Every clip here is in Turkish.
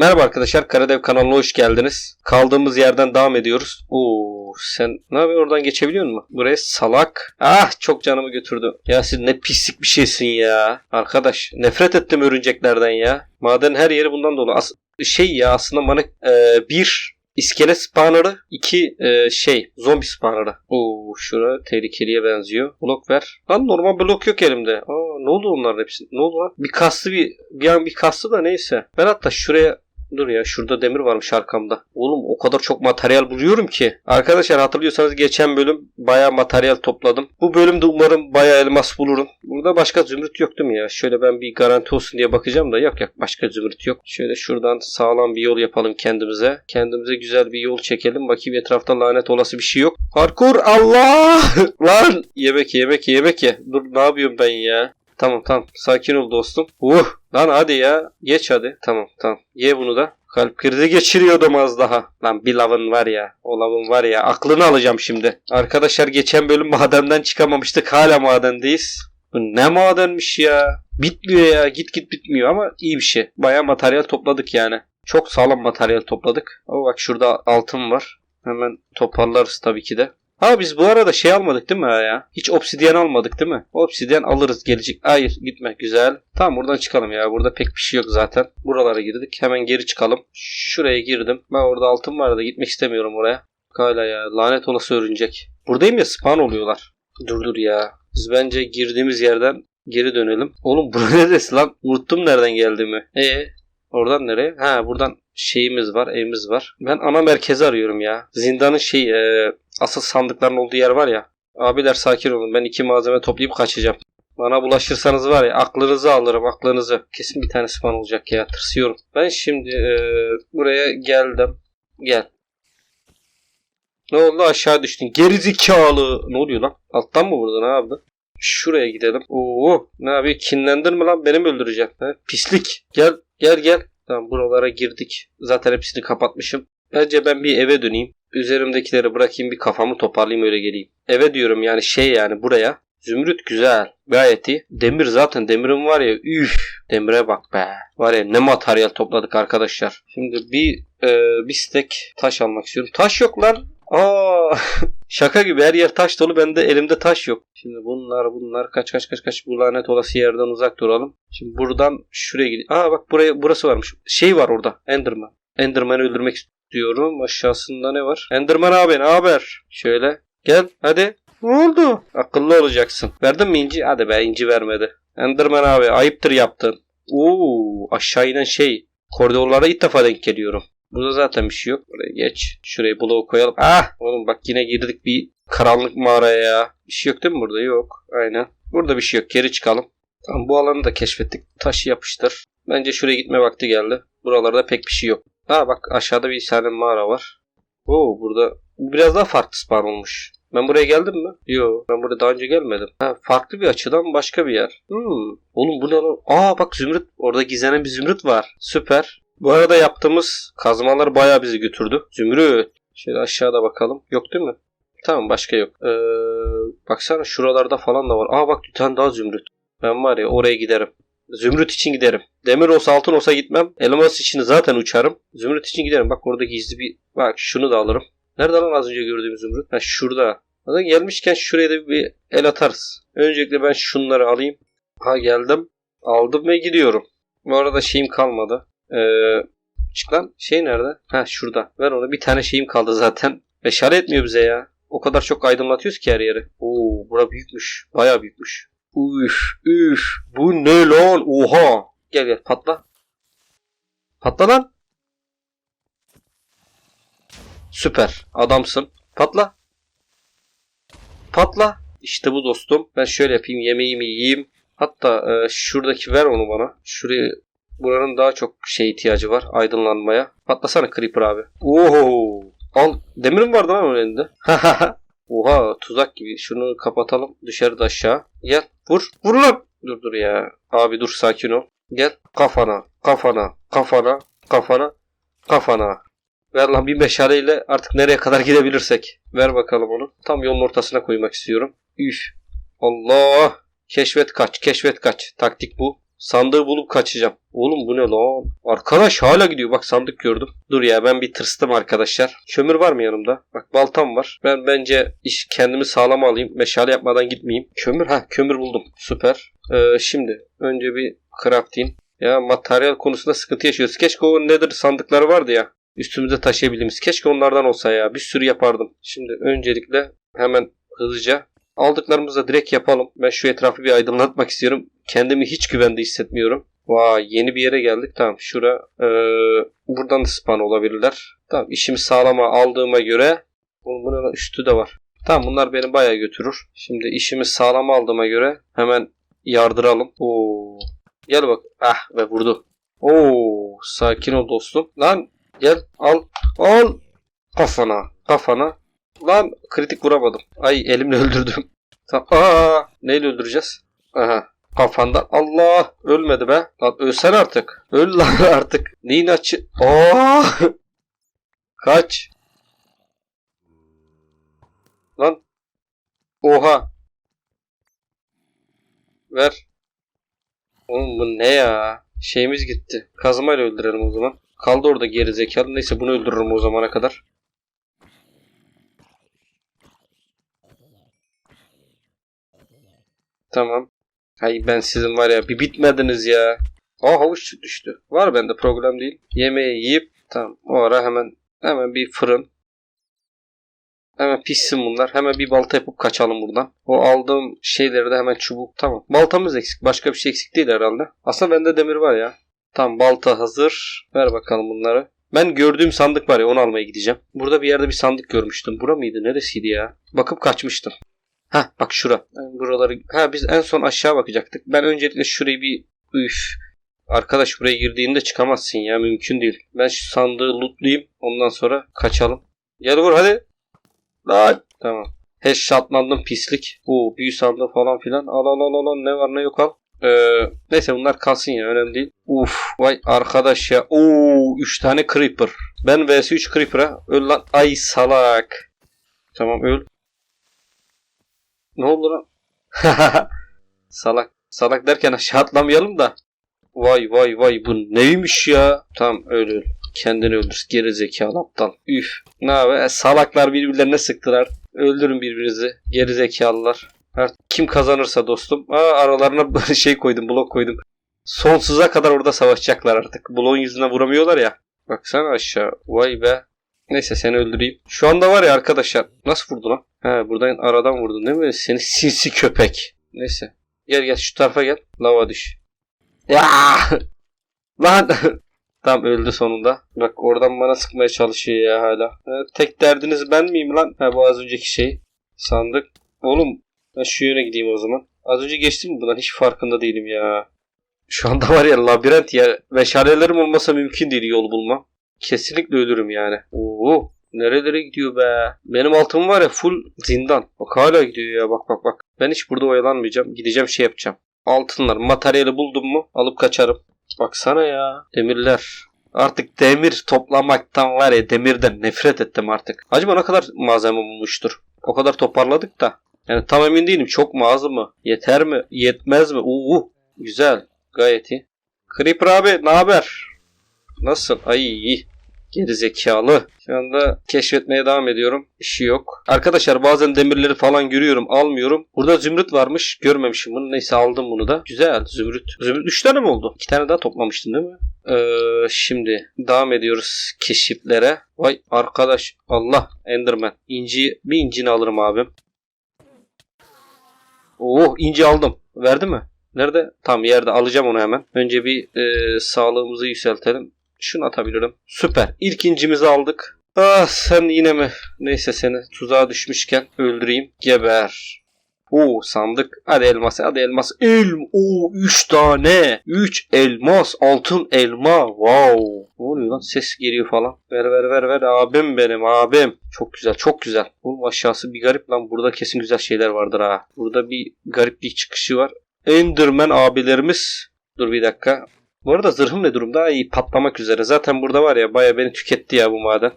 Merhaba arkadaşlar, Karadev kanalına hoş geldiniz. Kaldığımız yerden devam ediyoruz. Oo, sen ne yapıyorsun oradan geçebiliyor musun? Buraya salak. Ah çok canımı götürdü. Ya siz ne pislik bir şeysin ya. Arkadaş nefret ettim örümceklerden ya. Maden her yeri bundan dolu. As- şey ya aslında bana e, bir iskelet spawner'ı, iki e, şey zombi spawner'ı. Oo şura tehlikeliye benziyor. Blok ver. Lan normal blok yok elimde. Aa ne oldu onların hepsi? Ne oldu lan? Bir kastı bir bir an bir kastı da neyse. Ben hatta şuraya Dur ya şurada demir varmış arkamda. Oğlum o kadar çok materyal buluyorum ki. Arkadaşlar hatırlıyorsanız geçen bölüm bayağı materyal topladım. Bu bölümde umarım bayağı elmas bulurum. Burada başka zümrüt yok değil mi ya? Şöyle ben bir garanti olsun diye bakacağım da yok yok başka zümrüt yok. Şöyle şuradan sağlam bir yol yapalım kendimize. Kendimize güzel bir yol çekelim. Bakayım etrafta lanet olası bir şey yok. Parkur Allah! Lan yemek yemek yemek ye. Dur ne yapıyorum ben ya? Tamam tamam. Sakin ol dostum. Uh! Lan hadi ya. Geç hadi. Tamam tamam. Ye bunu da. Kalp krizi geçiriyordum az daha. Lan bir lavın var ya. O lavın var ya. Aklını alacağım şimdi. Arkadaşlar geçen bölüm madenden çıkamamıştık. Hala madendeyiz. Bu ne madenmiş ya. Bitmiyor ya. Git git bitmiyor ama iyi bir şey. Baya materyal topladık yani. Çok sağlam materyal topladık. Ama bak şurada altın var. Hemen toparlarız tabii ki de. Ha biz bu arada şey almadık değil mi ya? Hiç obsidyen almadık değil mi? Obsidyen alırız gelecek. Hayır gitme güzel. Tamam buradan çıkalım ya. Burada pek bir şey yok zaten. Buralara girdik. Hemen geri çıkalım. Şuraya girdim. Ben orada altın vardı da gitmek istemiyorum oraya. Hala ya lanet olası örünecek. Buradayım ya spawn oluyorlar. Dur dur ya. Biz bence girdiğimiz yerden geri dönelim. Oğlum bura neresi lan? Unuttum nereden geldiğimi. E oradan nereye? Ha buradan şeyimiz var, evimiz var. Ben ana merkezi arıyorum ya. Zindanın şey e, asıl sandıkların olduğu yer var ya. Abiler sakin olun. Ben iki malzeme toplayıp kaçacağım. Bana bulaşırsanız var ya aklınızı alırım aklınızı. Kesin bir tane spawn olacak ya tırsıyorum. Ben şimdi e, buraya geldim. Gel. Ne oldu aşağı düştün. Gerizekalı. Ne oluyor lan? Alttan mı vurdun abi? Şuraya gidelim. Oo, ne abi kinlendin mi lan? Beni mi öldüreceksin? He? Pislik. Gel gel gel. Tamam buralara girdik. Zaten hepsini kapatmışım. Bence ben bir eve döneyim. Üzerimdekileri bırakayım bir kafamı toparlayayım öyle geleyim. Eve diyorum yani şey yani buraya. Zümrüt güzel. Gayet iyi. Demir zaten demirim var ya. Üf. Demire bak be. Var ya ne materyal topladık arkadaşlar. Şimdi bir e, bir stek taş almak istiyorum. Taş yok lan. Aa şaka gibi her yer taş dolu bende elimde taş yok. Şimdi bunlar bunlar kaç kaç kaç kaç bu lanet olası yerden uzak duralım. Şimdi buradan şuraya gidelim. Aa bak buraya burası varmış. Şey var orada. Enderman. Enderman'ı öldürmek istiyorum. Aşağısında ne var? Enderman abi ne haber? Şöyle gel hadi. Ne oldu? Akıllı olacaksın. Verdin mi inci? Hadi be inci vermedi. Enderman abi ayıptır yaptın. Oo aşağı inen şey. Koridorlara ilk defa denk geliyorum. Burada zaten bir şey yok. Buraya geç. Şuraya bloğu koyalım. Ah! Oğlum bak yine girdik bir karanlık mağaraya ya. Bir şey yok değil mi burada? Yok. Aynen. Burada bir şey yok. Geri çıkalım. Tamam bu alanı da keşfettik. Taşı yapıştır. Bence şuraya gitme vakti geldi. Buralarda pek bir şey yok. Ha bak aşağıda bir tane mağara var. Oo burada bu biraz daha farklı spawn olmuş. Ben buraya geldim mi? Yo ben buraya daha önce gelmedim. Ha, farklı bir açıdan başka bir yer. Hmm. Oğlum bu ne lan? Aa bak zümrüt. Orada gizlenen bir zümrüt var. Süper. Bu arada yaptığımız kazmalar bayağı bizi götürdü. Zümrüt. Şöyle aşağıda bakalım. Yok değil mi? Tamam başka yok. Ee, baksana şuralarda falan da var. Aa bak bir tane daha zümrüt. Ben var ya oraya giderim. Zümrüt için giderim. Demir olsa altın olsa gitmem. Elmas için zaten uçarım. Zümrüt için giderim. Bak orada gizli bir... Bak şunu da alırım. Nerede lan az önce gördüğüm zümrüt? Ha şurada. Zaten gelmişken şuraya da bir el atarız. Öncelikle ben şunları alayım. Ha geldim. Aldım ve gidiyorum. Bu arada şeyim kalmadı. Ee, çık lan. Şey nerede? Ha şurada. Ver onu. Bir tane şeyim kaldı zaten. Meşale etmiyor bize ya. O kadar çok aydınlatıyoruz ki her yeri. Oo bura büyükmüş. Bayağı büyükmüş. Üf üf. Bu ne lan? Oha. Gel gel patla. Patla lan. Süper. Adamsın. Patla. Patla. İşte bu dostum. Ben şöyle yapayım. Yemeğimi yiyeyim. Hatta e, şuradaki ver onu bana. Şuraya buranın daha çok şey ihtiyacı var. Aydınlanmaya. Patlasana Creeper abi. Oho. Al. Demir mi vardı lan onun elinde? Oha tuzak gibi. Şunu kapatalım. Düşer de aşağı. Gel. Vur. Vur lan. Dur dur ya. Abi dur sakin ol. Gel. Kafana. Kafana. Kafana. Kafana. Kafana. Ver lan bir meşaleyle artık nereye kadar gidebilirsek. Ver bakalım onu. Tam yolun ortasına koymak istiyorum. Üf. Allah. Keşfet kaç. Keşfet kaç. Taktik bu. Sandığı bulup kaçacağım. Oğlum bu ne lan? Arkadaş hala gidiyor. Bak sandık gördüm. Dur ya ben bir tırstım arkadaşlar. Kömür var mı yanımda? Bak baltam var. Ben bence iş kendimi sağlam alayım. Meşale yapmadan gitmeyeyim. Kömür ha kömür buldum. Süper. Ee, şimdi önce bir craftayım. Ya materyal konusunda sıkıntı yaşıyoruz. Keşke o nedir sandıkları vardı ya. Üstümüze taşıyabildiğimiz. Keşke onlardan olsa ya. Bir sürü yapardım. Şimdi öncelikle hemen hızlıca aldıklarımızı direkt yapalım. Ben şu etrafı bir aydınlatmak istiyorum. Kendimi hiç güvende hissetmiyorum. Vay yeni bir yere geldik. Tamam şura eee, buradan da spawn olabilirler. Tamam işimi sağlama aldığıma göre bunun bunun üstü de var. Tamam bunlar beni bayağı götürür. Şimdi işimi sağlama aldığıma göre hemen yardıralım. Oo. Gel bak. Ah ve vurdu. Oo sakin ol dostum. Lan gel al al kafana kafana. Lan kritik vuramadım. Ay elimle öldürdüm. Tamam. Aa neyle öldüreceğiz? Aha kafandan. Allah ölmedi be. Lan ölsen artık. Öl lan artık. Neyin açı? Aa! Kaç. Lan. Oha. Ver. Oğlum bu ne ya? Şeyimiz gitti. Kazmayla öldürelim o zaman. Kaldı orada geri zekalı. Neyse bunu öldürürüm o zamana kadar. Tamam. Hay ben sizin var ya bir bitmediniz ya. Aa havuç düştü. Var bende problem değil. Yemeği yiyip tamam o ara hemen hemen bir fırın. Hemen pişsin bunlar. Hemen bir balta yapıp kaçalım buradan. O aldığım şeyleri de hemen çubuk. Tamam. Baltamız eksik. Başka bir şey eksik değil herhalde. Aslında bende demir var ya. Tamam balta hazır. Ver bakalım bunları. Ben gördüğüm sandık var ya onu almaya gideceğim. Burada bir yerde bir sandık görmüştüm. Bura mıydı? Neresiydi ya? Bakıp kaçmıştım. Ha bak şura. Ben buraları ha biz en son aşağı bakacaktık. Ben öncelikle şurayı bir üf. Arkadaş buraya girdiğinde çıkamazsın ya mümkün değil. Ben şu sandığı lootlayayım ondan sonra kaçalım. Gel vur hadi. Lan. Tamam. Headshotlandım pislik. Bu büyü sandığı falan filan. Al al al al. ne var ne yok al. Ee, neyse bunlar kalsın ya önemli değil. Uf vay arkadaş ya. Oo 3 tane creeper. Ben vs 3 creeper'a. Öl lan. Ay salak. Tamam öl. Ne oldu lan? salak. Salak derken aşağı atlamayalım da. Vay vay vay bu neymiş ya? Tamam öyle. Kendini öldür. Geri zekalı aptal. Üf. Ne abi? E, salaklar birbirlerine sıktılar. Öldürün birbirinizi. Geri zekalılar. Artık kim kazanırsa dostum. Aa, aralarına şey koydum. Blok koydum. Sonsuza kadar orada savaşacaklar artık. Bloğun yüzüne vuramıyorlar ya. Baksana aşağı. Vay be. Neyse seni öldüreyim. Şu anda var ya arkadaşlar. Nasıl vurdu lan? He buradan aradan vurdun değil mi? Seni sinsi köpek. Neyse. Gel gel şu tarafa gel. Lava düş. Ya! Lan! Tam öldü sonunda. Bak oradan bana sıkmaya çalışıyor ya hala. Ha, tek derdiniz ben miyim lan? Ha bu az önceki şey. Sandık. Oğlum ben şu yöne gideyim o zaman. Az önce geçtim mi bundan hiç farkında değilim ya. Şu anda var ya labirent ya. Meşalelerim olmasa mümkün değil yol bulmam. Kesinlikle ölürüm yani. Oo, nerelere gidiyor be? Benim altım var ya full zindan. Bak hala gidiyor ya bak bak bak. Ben hiç burada oyalanmayacağım. Gideceğim şey yapacağım. Altınlar, materyali buldum mu alıp kaçarım. Baksana ya. Demirler. Artık demir toplamaktan var ya demirden nefret ettim artık. Acaba ne kadar malzeme bulmuştur? O kadar toparladık da. Yani tam emin değilim. Çok mu az mı? Yeter mi? Yetmez mi? Uuu. Güzel. Gayet iyi. Creeper abi ne haber? Nasıl? Ay iyi. Geri zekalı. Şu anda keşfetmeye devam ediyorum. İşi yok. Arkadaşlar bazen demirleri falan görüyorum. Almıyorum. Burada zümrüt varmış. Görmemişim bunu. Neyse aldım bunu da. Güzel. Zümrüt. Zümrüt 3 tane mi oldu? 2 tane daha toplamıştın değil mi? Ee, şimdi devam ediyoruz keşiflere. Vay arkadaş. Allah. Enderman. İnci. Bir incini alırım abim. Oh inci aldım. Verdi mi? Nerede? Tam yerde alacağım onu hemen. Önce bir e, sağlığımızı yükseltelim. Şunu atabilirim. Süper. İlk incimizi aldık. Ah sen yine mi? Neyse seni tuzağa düşmüşken öldüreyim. Geber. Oo sandık. Hadi elmas. Hadi elmas. Elm. Oo 3 tane. 3 elmas. Altın elma. Wow. Ne oluyor lan? Ses geliyor falan. Ver ver ver ver. Abim benim abim. Çok güzel çok güzel. Oğlum aşağısı bir garip lan. Burada kesin güzel şeyler vardır ha. Burada bir gariplik çıkışı var. Enderman abilerimiz. Dur bir dakika. Bu arada zırhım ne durumda? İyi patlamak üzere. Zaten burada var ya baya beni tüketti ya bu maden.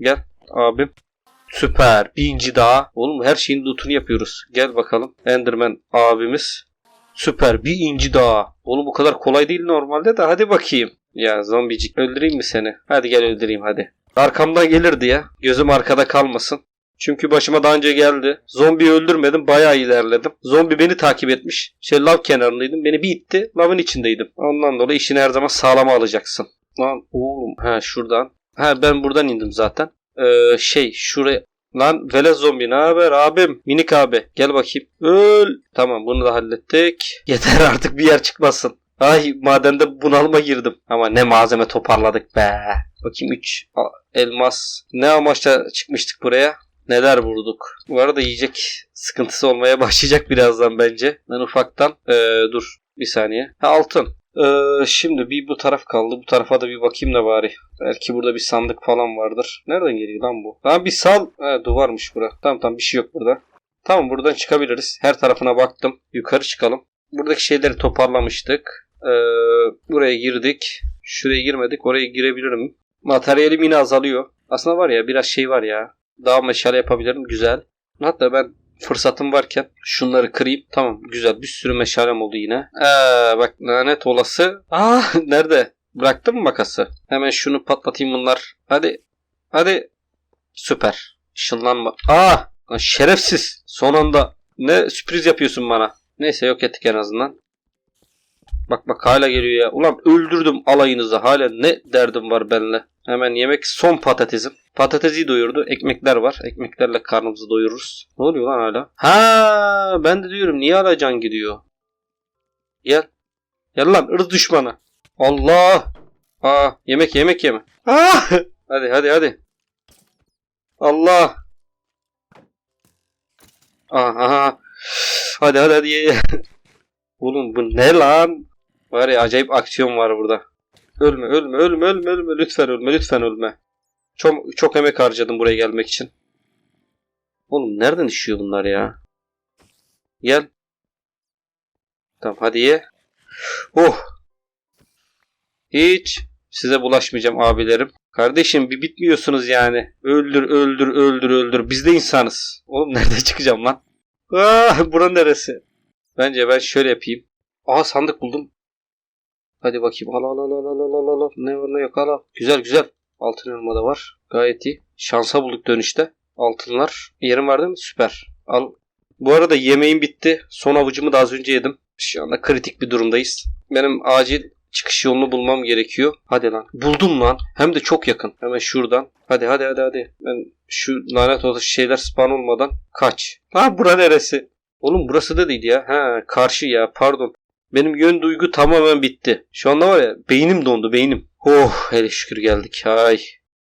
Gel abim. Süper. Bir inci daha. Oğlum her şeyin lootunu yapıyoruz. Gel bakalım. Enderman abimiz. Süper. Bir inci daha. Oğlum bu kadar kolay değil normalde de hadi bakayım. Ya zombicik öldüreyim mi seni? Hadi gel öldüreyim hadi. Arkamdan gelir diye. Gözüm arkada kalmasın. Çünkü başıma daha önce geldi. Zombiyi öldürmedim. Bayağı ilerledim. Zombi beni takip etmiş. Şey lav kenarındaydım. Beni bir itti. Lavın içindeydim. Ondan dolayı işini her zaman sağlama alacaksın. Lan oğlum. Ha şuradan. Ha ben buradan indim zaten. Ee, şey şuraya. Lan velet zombi ne haber abim? Minik abi gel bakayım. Öl. Tamam bunu da hallettik. Yeter artık bir yer çıkmasın. Ay madende bunalıma girdim. Ama ne malzeme toparladık be. Bakayım 3 elmas. Ne amaçla çıkmıştık buraya? Neler vurduk. Bu arada yiyecek sıkıntısı olmaya başlayacak birazdan bence. Ben ufaktan. Ee, dur bir saniye. Ha altın. Ee, şimdi bir bu taraf kaldı. Bu tarafa da bir bakayım da bari. Belki burada bir sandık falan vardır. Nereden geliyor lan bu? Lan bir sal. Ha, duvarmış bura. Tamam tamam bir şey yok burada. Tamam buradan çıkabiliriz. Her tarafına baktım. Yukarı çıkalım. Buradaki şeyleri toparlamıştık. Ee, buraya girdik. Şuraya girmedik. Oraya girebilirim. Materyalim yine azalıyor. Aslında var ya biraz şey var ya. Daha meşale yapabilirim. Güzel. Hatta ben fırsatım varken şunları kırayım. Tamam güzel. Bir sürü meşalem oldu yine. Ee, bak lanet olası. Aa nerede? Bıraktın mı makası? Hemen şunu patlatayım bunlar. Hadi. Hadi. Süper. Işınlanma. Aa lan şerefsiz. Son anda ne sürpriz yapıyorsun bana. Neyse yok ettik en azından. Bak bak hala geliyor ya. Ulan öldürdüm alayınızı. Hala ne derdim var benimle. Hemen yemek son patatesim. Patatesi doyurdu. Ekmekler var. Ekmeklerle karnımızı doyururuz. Ne oluyor lan hala? Ha, ben de diyorum niye hala can gidiyor? Gel. Gel lan ırz düşmanı. Allah. Aa, yemek yemek yeme. Ah! Hadi hadi hadi. Allah. Aha. Hadi hadi hadi. Oğlum bu ne lan? Var ya acayip aksiyon var burada. Ölme ölme ölme ölme ölme lütfen ölme lütfen ölme. Çok, çok emek harcadım buraya gelmek için. Oğlum nereden işiyor bunlar ya? Gel. Tamam hadi ye. Oh. Hiç size bulaşmayacağım abilerim. Kardeşim bir bitmiyorsunuz yani. Öldür öldür öldür öldür. Biz de insanız. Oğlum nerede çıkacağım lan? Ah, bura neresi? Bence ben şöyle yapayım. Aha sandık buldum. Hadi bakayım. Al al al al al al al al. Ne var ne yok al al. Güzel güzel. Altın elma da var. Gayet iyi. Şansa bulduk dönüşte. Altınlar. Yerim var değil mi? Süper. Al. Bu arada yemeğim bitti. Son avucumu da az önce yedim. Şu anda kritik bir durumdayız. Benim acil çıkış yolunu bulmam gerekiyor. Hadi lan. Buldum lan. Hem de çok yakın. Hemen şuradan. Hadi hadi hadi hadi. Ben şu lanet olası şeyler spawn olmadan kaç. Ha bura neresi? Oğlum burası da değil ya. Ha karşı ya pardon. Benim yön duygu tamamen bitti. Şu anda var ya beynim dondu beynim. Oh hele şükür geldik. Ay.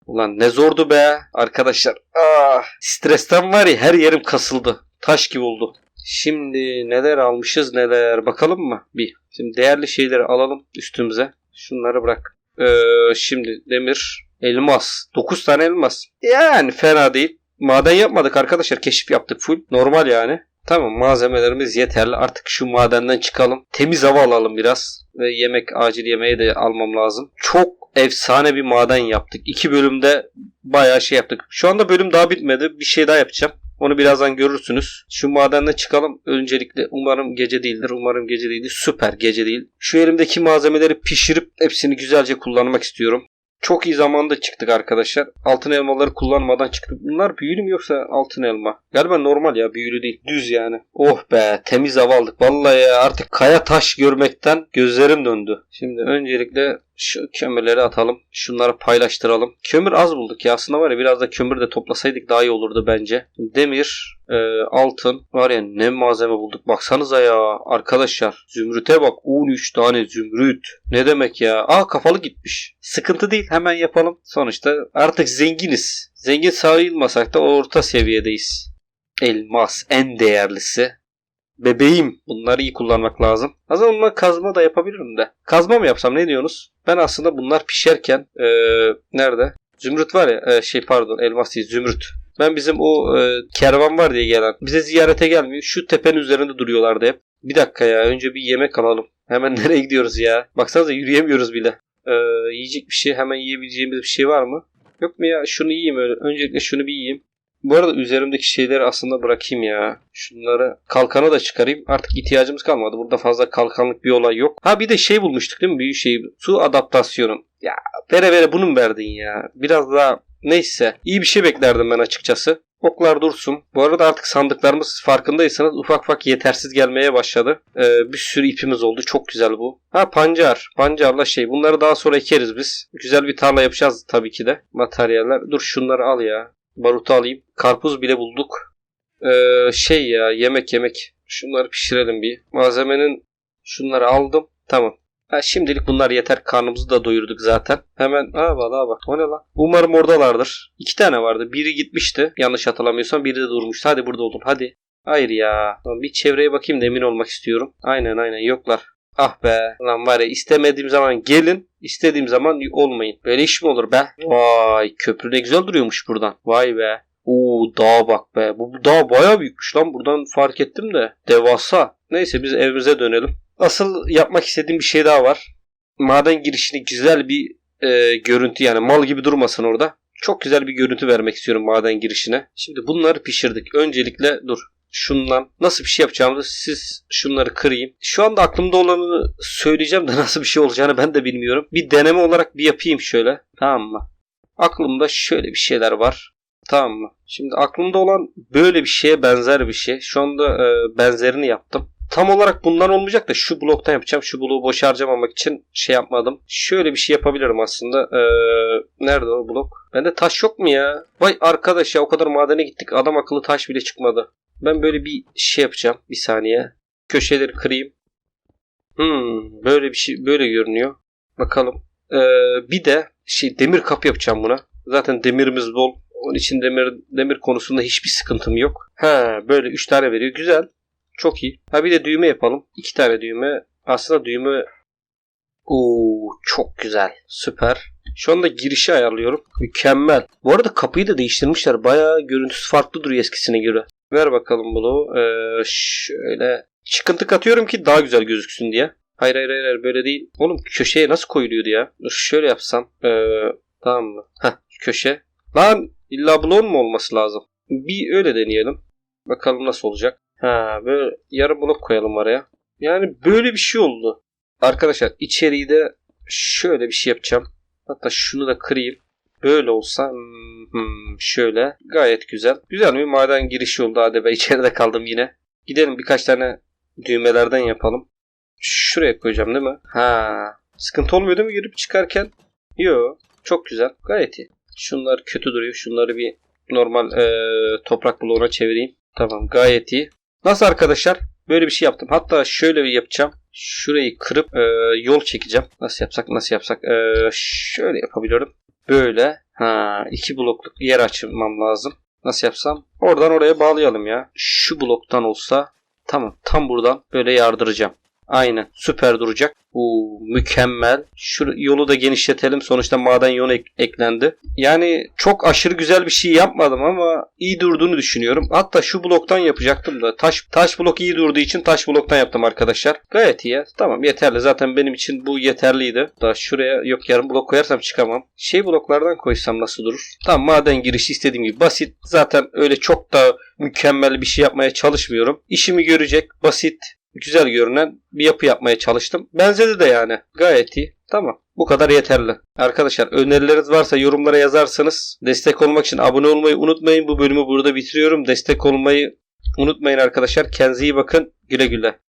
Ulan ne zordu be arkadaşlar. Ah, stresten var ya her yerim kasıldı. Taş gibi oldu. Şimdi neler almışız neler bakalım mı? Bir. Şimdi değerli şeyleri alalım üstümüze. Şunları bırak. Ee, şimdi demir, elmas. 9 tane elmas. Yani fena değil. Maden yapmadık arkadaşlar. Keşif yaptık full. Normal yani. Tamam malzemelerimiz yeterli. Artık şu madenden çıkalım. Temiz hava alalım biraz. Ve yemek acil yemeği de almam lazım. Çok efsane bir maden yaptık. İki bölümde bayağı şey yaptık. Şu anda bölüm daha bitmedi. Bir şey daha yapacağım. Onu birazdan görürsünüz. Şu madenden çıkalım. Öncelikle umarım gece değildir. Umarım gece değildir. Süper gece değil. Şu elimdeki malzemeleri pişirip hepsini güzelce kullanmak istiyorum. Çok iyi zamanda çıktık arkadaşlar. Altın elmaları kullanmadan çıktık. Bunlar büyülü mü yoksa altın elma? Galiba normal ya büyülü değil. Düz yani. Oh be temiz hava aldık. Vallahi ya, artık kaya taş görmekten gözlerim döndü. Şimdi öncelikle şu kömürleri atalım. Şunları paylaştıralım. Kömür az bulduk ya. Aslında var ya biraz da kömür de toplasaydık daha iyi olurdu bence. Demir, e, altın. Var ya ne malzeme bulduk. Baksanıza ya arkadaşlar. Zümrüte bak. 13 tane zümrüt. Ne demek ya? Aa kafalı gitmiş. Sıkıntı değil. Hemen yapalım. Sonuçta artık zenginiz. Zengin sayılmasak da orta seviyedeyiz. Elmas en değerlisi. Bebeğim. Bunları iyi kullanmak lazım. Aslında kazma da yapabilirim de. Kazma mı yapsam ne diyorsunuz? Ben aslında bunlar pişerken ee, nerede? Zümrüt var ya e, şey pardon elmas değil zümrüt. Ben bizim o e, kervan var diye gelen bize ziyarete gelmiyor. Şu tepenin üzerinde duruyorlardı hep. Bir dakika ya önce bir yemek alalım. Hemen nereye gidiyoruz ya? Baksanıza yürüyemiyoruz bile. Ee, yiyecek bir şey hemen yiyebileceğimiz bir şey var mı? Yok mu ya şunu yiyeyim öyle. Öncelikle şunu bir yiyeyim. Bu arada üzerimdeki şeyleri aslında bırakayım ya. Şunları kalkanı da çıkarayım. Artık ihtiyacımız kalmadı. Burada fazla kalkanlık bir olay yok. Ha bir de şey bulmuştuk değil mi? Büyük şey. Su adaptasyonu. Ya vere vere bunu mu verdin ya? Biraz daha neyse. iyi bir şey beklerdim ben açıkçası. Oklar dursun. Bu arada artık sandıklarımız farkındaysanız ufak ufak yetersiz gelmeye başladı. Ee, bir sürü ipimiz oldu. Çok güzel bu. Ha pancar. Pancarla şey. Bunları daha sonra ekeriz biz. Güzel bir tarla yapacağız tabii ki de. Materyaller. Dur şunları al ya. Barutu alayım. Karpuz bile bulduk. Ee, şey ya yemek yemek. Şunları pişirelim bir. Malzemenin şunları aldım. Tamam. Ha, şimdilik bunlar yeter. Karnımızı da doyurduk zaten. Hemen aa valla bak o ne lan? Umarım oradalardır. İki tane vardı. Biri gitmişti. Yanlış hatırlamıyorsam biri de durmuştu. Hadi burada olun hadi. Hayır ya. Bir çevreye bakayım da emin olmak istiyorum. Aynen aynen yoklar. Ah be. Lan var ya istemediğim zaman gelin. istediğim zaman olmayın. Böyle iş mi olur be? Vay köprü ne güzel duruyormuş buradan. Vay be. Oo dağa bak be. Bu, bu dağ baya büyükmüş lan. Buradan fark ettim de. Devasa. Neyse biz evimize dönelim. Asıl yapmak istediğim bir şey daha var. Maden girişini güzel bir e, görüntü yani mal gibi durmasın orada. Çok güzel bir görüntü vermek istiyorum maden girişine. Şimdi bunları pişirdik. Öncelikle dur şundan nasıl bir şey yapacağımızı siz şunları kırayım. Şu anda aklımda olanı söyleyeceğim de nasıl bir şey olacağını ben de bilmiyorum. Bir deneme olarak bir yapayım şöyle. Tamam mı? Aklımda şöyle bir şeyler var. Tamam mı? Şimdi aklımda olan böyle bir şeye benzer bir şey. Şu anda e, benzerini yaptım. Tam olarak bundan olmayacak da şu bloktan yapacağım. Şu bloğu boş harcamamak için şey yapmadım. Şöyle bir şey yapabilirim aslında. Ee, nerede o blok? Bende taş yok mu ya? Vay arkadaş ya o kadar madene gittik. Adam akıllı taş bile çıkmadı. Ben böyle bir şey yapacağım. Bir saniye. Köşeleri kırayım. Hmm, böyle bir şey böyle görünüyor. Bakalım. Ee, bir de şey demir kapı yapacağım buna. Zaten demirimiz bol. Onun için demir demir konusunda hiçbir sıkıntım yok. Ha böyle 3 tane veriyor. Güzel. Çok iyi. Ha bir de düğme yapalım. İki tane düğme. Aslında düğme Oo çok güzel. Süper. Şu anda girişi ayarlıyorum. Mükemmel. Bu arada kapıyı da değiştirmişler. Bayağı görüntüsü farklı duruyor eskisine göre. Ver bakalım bunu. Ee, şöyle çıkıntı katıyorum ki daha güzel gözüksün diye. Hayır hayır hayır böyle değil. Oğlum köşeye nasıl koyuluyordu ya? Dur şöyle yapsam. Ee, tamam mı? Heh köşe. Lan illa bloğun mu olması lazım? Bir öyle deneyelim. Bakalım nasıl olacak. Ha böyle yarım blok koyalım araya. Yani böyle bir şey oldu. Arkadaşlar içeriği de şöyle bir şey yapacağım. Hatta şunu da kırayım. Böyle olsa hmm, şöyle gayet güzel. Güzel bir maden girişi oldu. Hadi ben içeride kaldım yine. Gidelim birkaç tane düğmelerden yapalım. Şuraya koyacağım değil mi? Ha. Sıkıntı olmuyor değil mi girip çıkarken? Yo. Çok güzel. Gayet iyi. Şunlar kötü duruyor. Şunları bir normal eee, toprak bloğuna çevireyim. Tamam gayet iyi. Nasıl arkadaşlar? Böyle bir şey yaptım. Hatta şöyle bir yapacağım. Şurayı kırıp e, yol çekeceğim. Nasıl yapsak nasıl yapsak. E, şöyle yapabiliyorum. Böyle. Ha, iki blokluk yer açmam lazım. Nasıl yapsam? Oradan oraya bağlayalım ya. Şu bloktan olsa tamam. Tam buradan böyle yardıracağım. Aynen. Süper duracak. Bu mükemmel. Şu yolu da genişletelim. Sonuçta maden yolu ek- eklendi. Yani çok aşırı güzel bir şey yapmadım ama iyi durduğunu düşünüyorum. Hatta şu bloktan yapacaktım da taş taş blok iyi durduğu için taş bloktan yaptım arkadaşlar. Gayet iyi. Tamam yeterli. Zaten benim için bu yeterliydi. Da şuraya yok yarım blok koyarsam çıkamam. Şey bloklardan koysam nasıl durur? Tamam maden girişi istediğim gibi basit. Zaten öyle çok da mükemmel bir şey yapmaya çalışmıyorum. İşimi görecek basit güzel görünen bir yapı yapmaya çalıştım. Benzedi de yani. Gayet iyi. Tamam. Bu kadar yeterli. Arkadaşlar önerileriniz varsa yorumlara yazarsanız destek olmak için abone olmayı unutmayın. Bu bölümü burada bitiriyorum. Destek olmayı unutmayın arkadaşlar. Kendinize iyi bakın. Güle güle.